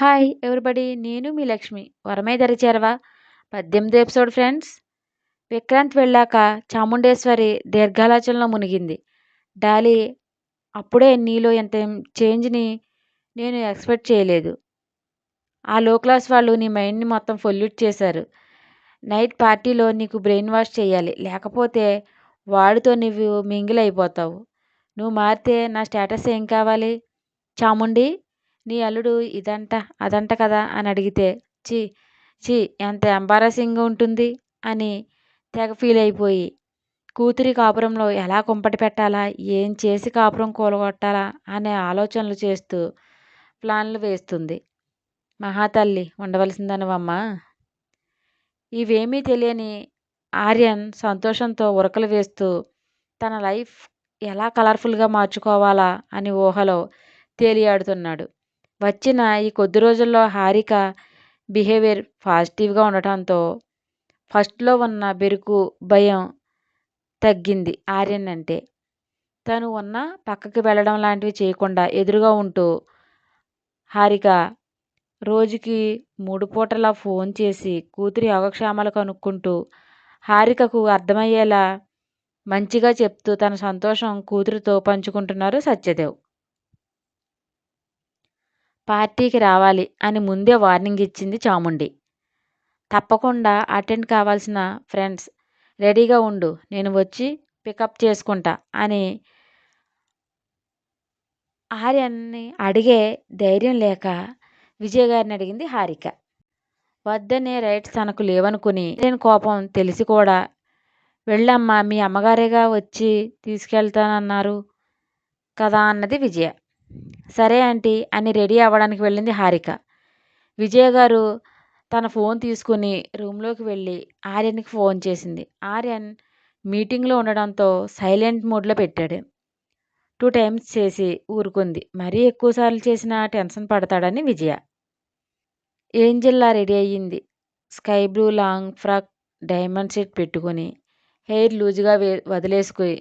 Hi everybody? నేను మీ లక్ష్మి. వరమే దరిచేరవా? పద్దెనిమిది ఎపిసోడ్ ఫ్రెండ్స్. విక్రాంత్ వెళ్ళాక చాముండేశ్వరి దీర్ఘాలోచనలో మునిగింది. డాలీ అప్పుడే నీలో ఎంత చేంజ్ని నేను ఎక్స్పెక్ట్ చేయలేదు. ఆ లో క్లాస్ వాళ్ళు నీ మైండ్ని మొత్తం పొల్యూట్ చేశారు. నైట్ పార్టీలో నీకు బ్రెయిన్ వాష్ చేయాలి. లేకపోతే వాడితో నువ్వు మింగిల్ అయిపోతావు. నువ్వు మారితే నా స్టేటస్ ఏం కావాలి? చాముండి నీ అల్లుడు ఇదంట అదంట కదా అని అడిగితే ఛీ ఛీ ఎంత ఎంబారసింగ్గా ఉంటుంది అని తెగ ఫీల్ అయిపోయి కూతురి కాపురంలో ఎలా కుంపటి పెట్టాలా ఏం చేసి కాపురం కూలగొట్టాలా అనే ఆలోచనలు చేస్తూ ప్లాన్లు వేస్తుంది. మహాతల్లి ఉండవలసిందనవమ్మా. ఇవేమీ తెలియని ఆర్యన్ సంతోషంతో ఉరకలు వేస్తూ తన లైఫ్ ఎలా కలర్ఫుల్గా మార్చుకోవాలా అని ఊహలో తేలియాడుతున్నాడు. వచ్చిన ఈ కొద్ది రోజుల్లో హారిక బిహేవియర్ పాజిటివ్గా ఉండటంతో ఫస్ట్లో ఉన్న బెరుకు భయం తగ్గింది ఆర్యన్ అంటే. తను ఉన్న పక్కకి వెళ్ళడం లాంటివి చేయకుండా ఎదురుగా ఉంటూ హారిక రోజుకి మూడు పూటలా ఫోన్ చేసి కూతురి యోగక్షేమాలు కనుక్కుంటూ హారికకు అర్థమయ్యేలా మంచిగా చెప్తూ తన సంతోషం కూతురితో పంచుకుంటున్నారు సత్యదేవ్. పార్టీకి రావాలి అని ముందే వార్నింగ్ ఇచ్చింది చాముండి. తప్పకుండా అటెండ్ కావాల్సిన ఫ్రెండ్స్ రెడీగా ఉండు నేను వచ్చి పికప్ చేసుకుంటా అని ఆర్యన్ని అడిగే ధైర్యం లేక విజయ్ గారిని అడిగింది హారిక. వద్దనే రైట్స్ తనకు లేవనుకుని నేను కోపం తెలిసి కూడా వెళ్ళమ్మా మీ అమ్మగారేగా వచ్చి తీసుకెళ్తానన్నారు కదా అన్నది విజయ. సరే ఆంటీ అని రెడీ అవ్వడానికి వెళ్ళింది హారిక. విజయ గారు తన ఫోన్ తీసుకుని రూమ్లోకి వెళ్ళి ఆర్యన్కి ఫోన్ చేసింది. ఆర్యన్ మీటింగ్లో ఉండడంతో సైలెంట్ మోడ్లో పెట్టాడు. టూ టైమ్స్ చేసి ఊరుకుంది. మరీ ఎక్కువసార్లు చేసిన టెన్షన్ పడతాడని విజయ. ఏంజిల్లా రెడీ అయ్యింది. Sky blue long frock diamond set పెట్టుకుని హెయిర్ లూజ్గా వే వదిలేసుకుని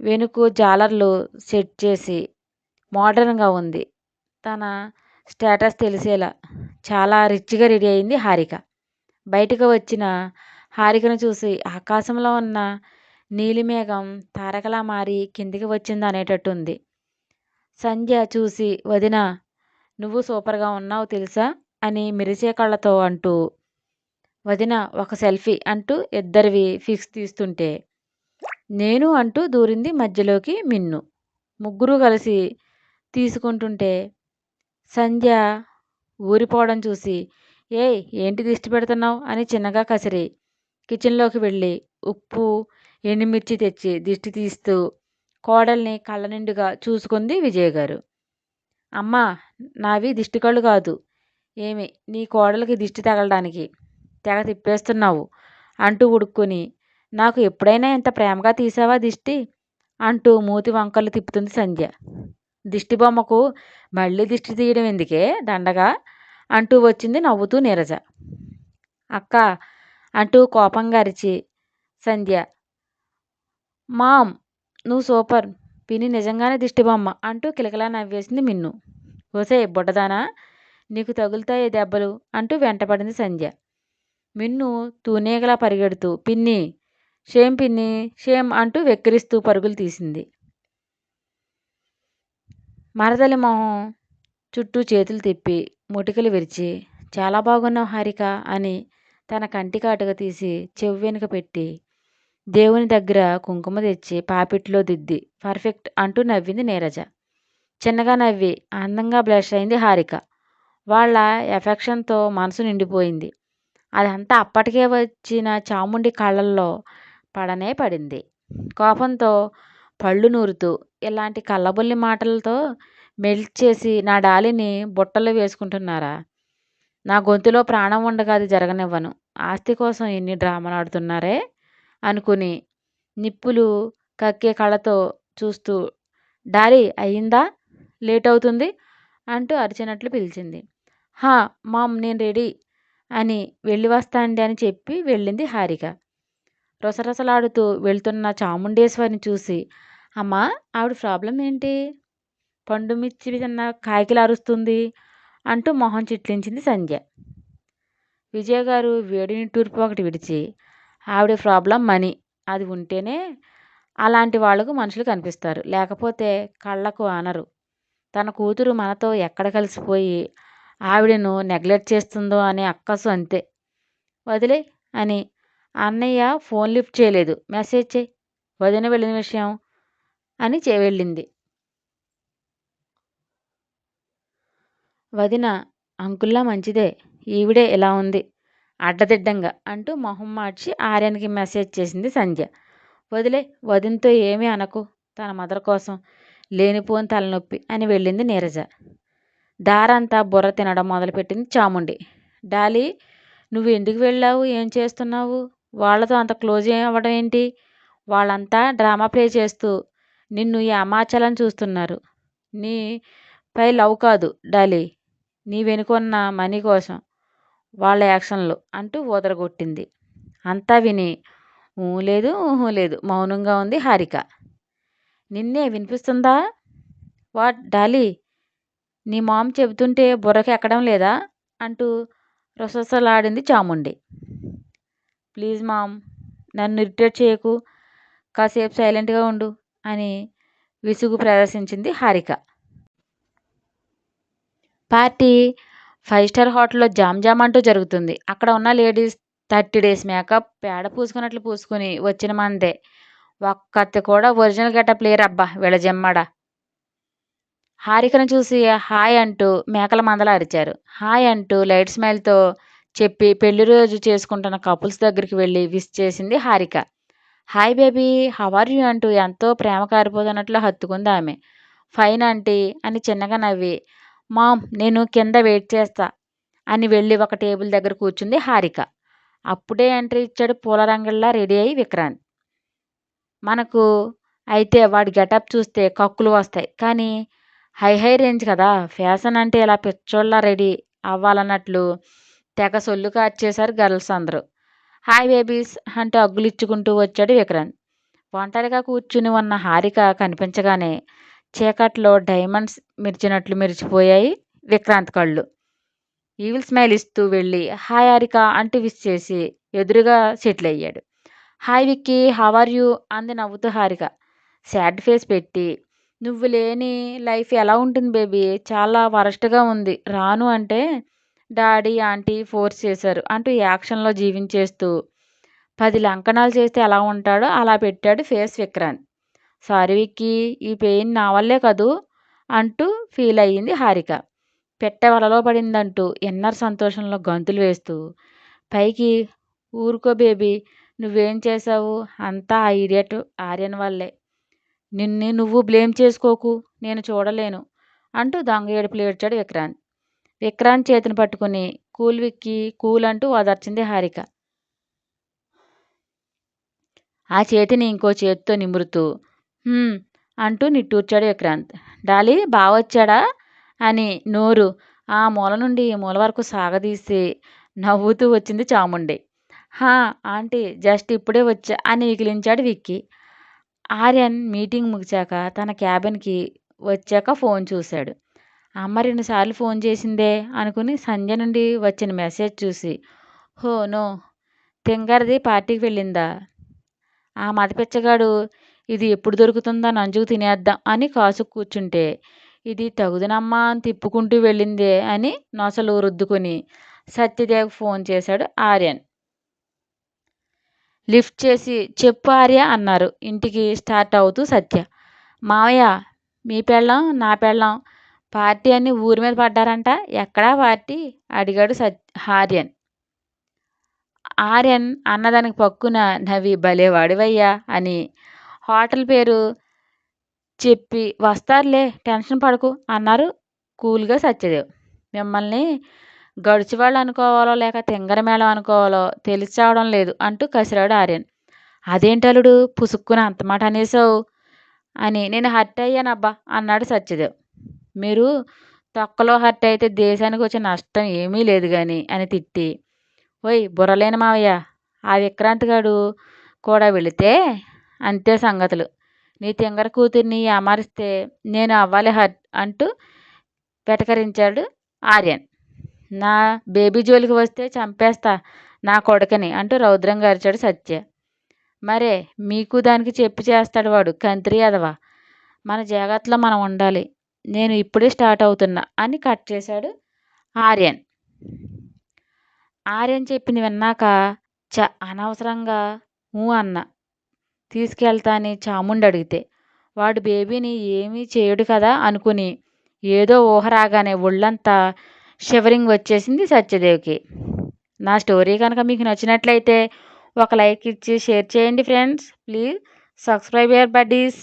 వెనుక జాలర్లు సెట్ చేసి మోడర్న్గా ఉంది. తన స్టేటస్ తెలిసేలా చాలా రిచ్గా రెడీ అయింది హారిక. బయటకు వచ్చిన హారికను చూసి ఆకాశంలో ఉన్న నీలిమేఘం తారకలా మారి కిందికి వచ్చింది అనేటట్టు ఉంది సంధ్య చూసి వదిన నువ్వు సూపర్గా ఉన్నావు తెలుసా? అని మెరిసే కళ్ళతో అంటూ వదిన ఒక సెల్ఫీ అంటూ ఇద్దరివి ఫిక్స్ తీస్తుంటే నేను అంటూ దూరింది మధ్యలోకి మిన్ను. ముగ్గురు కలిసి తీసుకుంటుంటే సంధ్య ఊరిపోవడం చూసి ఏయ్ ఏంటి దిష్టి పెడుతున్నావు? అని చిన్నగా కసిరి. కిచెన్లోకి వెళ్ళి ఉప్పు ఎండుమిర్చి తెచ్చి దిష్టి తీస్తూ కోడల్ని కళ్ళ నిండుగా చూసుకుంది విజయ్ గారు. అమ్మా నావి దిష్టి కళ్ళు కాదు. ఏమి నీ కోడలికి దిష్టి తగలడానికి తెగ తిప్పేస్తున్నావు అంటూ ఉడుక్కుని నాకు ఎప్పుడైనా ఇంత ప్రేమగా తీసావా దిష్టి? అంటూ మూతి వంకలు తిప్పుతుంది సంధ్య. దిష్టి బొమ్మకు మళ్ళీ దిష్టి తీయడం ఎందుకే? దండగా? అంటూ వచ్చింది నవ్వుతూ నీరజ. అక్క అంటూ కోపంగా అరిచి సంధ్య. మామ్ నువ్వు సూపర్. పిని నిజంగానే దిష్టిబొమ్మ అంటూ కిలకిలా నవ్వేసింది మిన్ను. ఓసే బుడ్డదానా? నీకు తగులుతాయి దెబ్బలు? అంటూ వెంటపడింది సంధ్య. మిన్ను తూనేగలా పరిగెడుతూ పిన్ని షేమ్ పిన్ని షేమ్ అంటూ వెక్కిరిస్తూ పరుగులు తీసింది. మరదలి మొహం చుట్టూ చేతులు తిప్పి ముటికలు విరిచి చాలా బాగున్నావు హారిక అని తన కంటి కాటుక తీసి చెవి వెనుక పెట్టి దేవుని దగ్గర కుంకుమ తెచ్చి పాపిట్లో దిద్ది పర్ఫెక్ట్ అంటూ నవ్వింది నీరజ. చిన్నగా నవ్వి అందంగా బ్లష్ అయింది హారిక. వాళ్ళ ఎఫెక్షన్తో మనసు నిండిపోయింది. అదంతా అప్పటికే వచ్చిన చాముండి కళ్ళల్లో పడనే పడింది. కోపంతో పళ్ళు నూరుతూ ఇలాంటి కళ్ళబొల్లి మాటలతో మెల్ట్ చేసి నా డాలిని బుట్టలో వేసుకుంటున్నారా? నా గొంతులో ప్రాణం ఉండగా అది జరగనివ్వను. ఆస్తి కోసం ఎన్ని డ్రామాలు ఆడుతున్నారే? అనుకుని నిప్పులు కక్కే కళ్ళతో చూస్తూ డాలీ అయ్యిందా లేట్ అవుతుంది అంటూ అరిచినట్లు పిలిచింది. హా మామ్ నేను రెడీ అని వెళ్ళి వస్తాండి అని చెప్పి వెళ్ళింది హారిక. రొసరసలాడుతూ వెళ్తున్న చాముండేశ్వరిని చూసి అమ్మా! ఆవిడ ప్రాబ్లం ఏంటి? పండు మిర్చి తిన్న కాకిలా అరుస్తుంది అంటూ మొహం చిట్లించింది సంధ్య. విజయ్ గారు వేడిని టూర్పు ఒకటి విడిచి ఆవిడ ప్రాబ్లం మనీ. అది ఉంటేనే అలాంటి వాళ్ళకు మనుషులు కనిపిస్తారు. లేకపోతే కళ్ళకు అనరు తన కూతురు మనతో ఎక్కడ కలిసిపోయి ఆవిడను నెగ్లెక్ట్ చేస్తుందో అనే అక్కసు అంతే. వదిలే అని అన్నయ్య ఫోన్ లిఫ్ట్ చేయలేదు. మెసేజ్ చేయి. వదిన వెళ్ళిన విషయం అని చే వెళ్ళింది. వదిన అంకుల్లా మంచిదే. ఈవిడే ఇలా ఉంది? అడ్డదిడ్డంగా అంటూ మొహం మార్చి ఆర్యన్కి మెసేజ్ చేసింది సంధ్య. వదిలే వదినతో ఏమీ అనకు. తన మదర్ కోసం లేనిపోని తలనొప్పి అని వెళ్ళింది నీరజ. దారంతా బుర్ర తినడం మొదలుపెట్టింది చాముండి. డాలీ నువ్వు ఎందుకు వెళ్ళావు? ఏం చేస్తున్నావు? వాళ్ళతో అంత క్లోజ్ అవ్వడం ఏంటి? వాళ్ళంతా డ్రామా ప్లే చేస్తూ నిన్ను ఈ అమాచలం చూస్తున్నారు. నీ పై లవ్ కాదు డాలీ. నీ వెనుకొన్న మనీ కోసం వాళ్ళ యాక్షన్లు అంటూ ఊదరగొట్టింది అంతా విని ఊ లేదు ఊహు లేదు. మౌనంగా ఉంది హారిక. నిన్నే వినిపిస్తుందా? What Dolly? నీ మామ్ చెబుతుంటే బుర్రకి ఎక్కడం లేదా? అంటూ రొసరొసలాడింది చాముండి. ప్లీజ్ మామ్ నన్ను ఇరిటేట్ చేయకు. కాసేపు సైలెంట్గా ఉండు. అని విసుగు ప్రదర్శించింది హారిక. పార్టీ ఫైవ్ స్టార్ హోటల్లో జామ్ జామ్ అంటూ జరుగుతుంది. అక్కడ ఉన్న లేడీస్ థర్టీ డేస్ మేకప్ పేడ పూసుకున్నట్లు పూసుకుని వచ్చిన మందే. ఒక్కతి కూడా ఒరిజినల్ గెటప్ లేరబ్బా వీళ్ళ జమ్మడా. హారికను చూసి హాయ్ అంటూ మేకల మందల అరిచారు. హాయ్ అంటూ లైట్ స్మైల్తో చెప్పి పెళ్ళి రోజు చేసుకుంటున్న కపుల్స్ దగ్గరికి వెళ్ళి విష్ చేసింది Harika. Hi baby how are you అంటూ ఎంతో ప్రేమ కారిపోతున్నట్లు హత్తుకుంది ఆమె. ఫైన్ ఆంటీ అని చిన్నగా నవ్వి మామ్ నేను కింద వెయిట్ చేస్తా అని వెళ్ళి ఒక టేబుల్ దగ్గర కూర్చుంది హారిక. అప్పుడే ఎంట్రీ ఇచ్చాడు పూల రంగుల్లా రెడీ అయ్యి విక్రాంత్. మనకు అయితే వాడి గెటప్ చూస్తే కక్కులు వస్తాయి కానీ హై హై రేంజ్ కదా ఫ్యాషన్ అంటే ఇలా పిచ్చోళ్ళ రెడీ అవ్వాలన్నట్లు తెగ సొల్లు కార్చేశారు గర్ల్స్ అందరూ. హాయ్ బేబీస్ అంటూ అగ్గులిచ్చుకుంటూ వచ్చాడు విక్రాంత్ ఒంటరిగా కూర్చుని ఉన్న హారిక కనిపించగానే చీకట్లో డైమండ్స్ మిర్చినట్లు మెరిచిపోయాయి విక్రాంత్ కళ్ళు. ఈవిల్ స్మైల్ ఇస్తూ వెళ్ళి హాయ్ హారిక అంటూ విష్ చేసి ఎదురుగా సెటిల్ అయ్యాడు. Hi Vicky how are you? అంది నవ్వుతూ హారిక. శాడ్ ఫేస్ పెట్టి నువ్వు లేని లైఫ్ ఎలా ఉంటుంది బేబీ? చాలా వరస్ట్గా ఉంది. రాను అంటే డాడీ ఆంటీ ఫోర్స్ చేశారు. అంటూ యాక్షన్లో జీవించేస్తూ పది లంకణాలు చేస్తే ఎలా ఉంటాడో అలా పెట్టాడు ఫేస్ విక్రాంత్. సారీ విక్కీ ఈ పెయిన్ నా వల్లే కదూ అంటూ ఫీల్ అయ్యింది హారిక. పెట్టె వలలో పడిందంటూ ఎన్నర్ సంతోషంలో గంతులు వేస్తూ పైకి ఊరుకో బేబీ నువ్వేం చేసావు అంతా ఆ ఇడియట్ ఆర్యన్ వల్లే. నిన్ను నువ్వు బ్లేమ్ చేసుకోకు నేను చూడలేను అంటూ దొంగ ఏడుపులు ఏడ్చాడు విక్రాంత్. విక్రాంత్ చేతిని పట్టుకుని కూల్ విక్కి కూల్ అంటూ ఓదార్చింది హారిక. ఆ చేతిని ఇంకో చేతితో నిమురుతూ అంటూ నిట్టూర్చాడు విక్రాంత్. డాలీ బావొచ్చాడా? అని నోరు ఆ మూల నుండి ఈ మూల వరకు సాగదీసి నవ్వుతూ వచ్చింది చాముండి. హా ఆంటీ జస్ట్ ఇప్పుడే వచ్చా అని వికిలించాడు విక్కీ. ఆర్యన్ మీటింగ్ ముగిచాక తన క్యాబిన్కి వచ్చాక ఫోన్ చూశాడు. అమ్మ రెండుసార్లు ఫోన్ చేసిందే అనుకుని సంధ్య నుండి వచ్చిన మెసేజ్ చూసి హో నో తింగరది పార్టీకి వెళ్ళిందా? ఆ మదపిచ్చగాడు ఇది ఎప్పుడు దొరుకుతుందా నంజుకు తినేద్దాం అని కాసు కూర్చుంటే ఇది తగుదనమ్మా అని తిప్పుకుంటూ వెళ్ళిందే అని నొసలు రుద్దుకొని సత్యదేవ్ ఫోన్ చేశాడు ఆర్యన్. లిఫ్ట్ చేసి చెప్పు ఆర్య అన్నారు. ఇంటికి స్టార్ట్ అవుతూ సత్య మావయ్య మీ పెళ్ళం నా పెళ్ళం పార్టీ అని ఊరి మీద పడ్డారంట. ఎక్కడా పార్టీ? అడిగాడు సత్ ఆర్యన్ ఆర్యన్ అన్నదానికి పక్కున నవ్వి భలేవాడివయ్యా అని హోటల్ పేరు చెప్పి వస్తారులే టెన్షన్ పడకు అన్నారు కూల్గా సత్యదేవ్. మిమ్మల్ని గడిచివాళ్ళు అనుకోవాలో లేక తింగరమేళం అనుకోవాలో తెలిసి చావడం లేదు అంటూ కసిరాడు ఆర్యన్. అదేంటలుడు పుసుక్కున అంతమాట అనేసావు అని నేను హర్ట్ అయ్యానబ్బా అన్నాడు సత్యదేవ్. మీరు తొక్కలో హర్ట్ అయితే దేశానికి వచ్చే నష్టం ఏమీ లేదు కానీ అని తిట్టి ఓయ్ బుర్రలేని మావయ్య ఆ విక్రాంత్ గాడు కూడా వెళితే అంతే సంగతులు. నీ తింగర కూతుర్ని అమరిస్తే నేను అవ్వాలి హర్ట్ అంటూ వెటకరించాడు ఆర్యన్. నా బేబీ జోలికి వస్తే చంపేస్తా నా కొడుకని అంటూ రౌద్రంగా అరిచాడు సత్య. మరే మీకు దానికి చెప్పి చేస్తాడు వాడు కంత్రి అదవా? మన జాగ్రత్తలో మనం ఉండాలి. నేను ఇప్పుడే స్టార్ట్ అవుతున్నా అని కట్ చేశాడు ఆర్యన్. ఆర్యన్ చెప్పింది విన్నాక చ అనవసరంగా ఊ అన్న. తీసుకెళ్తా అని చాముండి అడిగితే వాడు బేబీని ఏమీ చేయడు కదా అనుకుని ఏదో ఊహ రాగానే ఒళ్ళంతా షివరింగ్ వచ్చేసింది సత్యదేవికి. నా స్టోరీ కనుక మీకు నచ్చినట్లయితే ఒక లైక్ ఇచ్చి షేర్ చేయండి friends. Please subscribe your buddies.